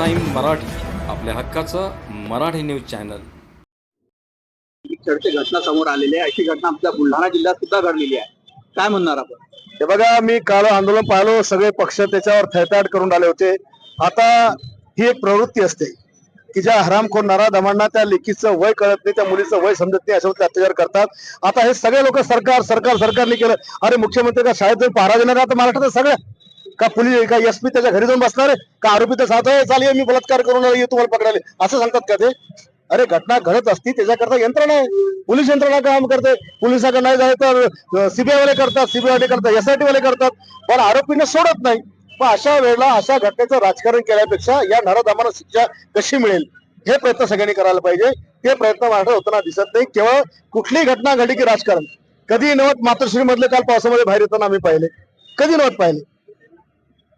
मराठी आपल्या हक्काचं Marathi news channel. चर्चे घटना समोर आलेली आहे. अशी घटना आपल्या बुलढाणा जिल्ह्यात सुद्धा घडलेली आहे. काय म्हणणार आपण? हे बघा मी काल आंदोलन पाहिलो. सगळे पक्ष त्याच्यावर थैताट करून आले होते. आता ही एक प्रवृत्ती असते की ज्या हरामखोर नारा दमांना त्या लेकीचं वय कळत नाही त्या मुलीचं वय समजत नाही अशावर अत्याचार करतात. आता हे सगळे लोक सरकार सरकार सरकारने केलं. अरे मुख्यमंत्री का शाळेत पहारा देणार? आता महाराष्ट्रात सगळ्या का पोलीस का एसपी त्याच्या घरी जाऊन बसणार आहे? का आरोपी तर साथ आहे? चालेल मी बलात्कार करून आलो, ये तुम्हाला पकडायला असं सांगतात का ते? अरे घटना घडत असती त्याच्याकरता यंत्रणा आहे. पोलीस यंत्रणा काम करते. पोलिसाकडे नाही जाय तर सीबीआय वाले करतात सीबीआय वाले करतात एसआयटी वाले करतात. पण आरोपींना सोडत नाही. पण अशा वेळेला अशा घटनेचं राजकारण केल्यापेक्षा या नराधमांना शिक्षा कशी मिळेल? हे प्रयत्न सगळ्यांनी करायला पाहिजे. ते प्रयत्न माझ्या होताना दिसत नाही. केवळ कुठलीही घटना घडली की राजकारण. कधी नवत मातोश्री मधले काल पावसामध्ये बाहेर येताना आम्ही पाहिले. कधी नवत पाहिले?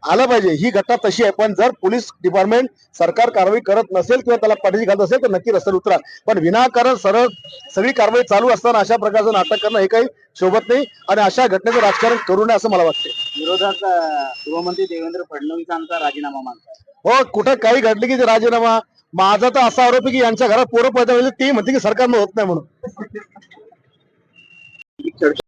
आलं पाहिजे. ही घटना तशी आहे. पण जर पोलीस डिपार्टमेंट सरकार कारवाई करत नसेल किंवा त्याला पाठीशी घालत असेल तर नक्की रस्त्यावर उतरा. पण विनाकारण सरळ सगळी कारवाई चालू असताना अशा प्रकारचं नाटक करणं हे काही शोभत नाही आणि अशा घटनेचं राजकारण करू नये असं मला वाटतं विरोधात गृहमंत्री देवेंद्र फडणवीसांचा राजीनामा मागतात हो कुठं काही घडली की राजीनामा? माझा तर असा आरोप आहे की यांच्या घरात पोरं पैदा होईल ती म्हणते की सरकारनं होत नाही म्हणून.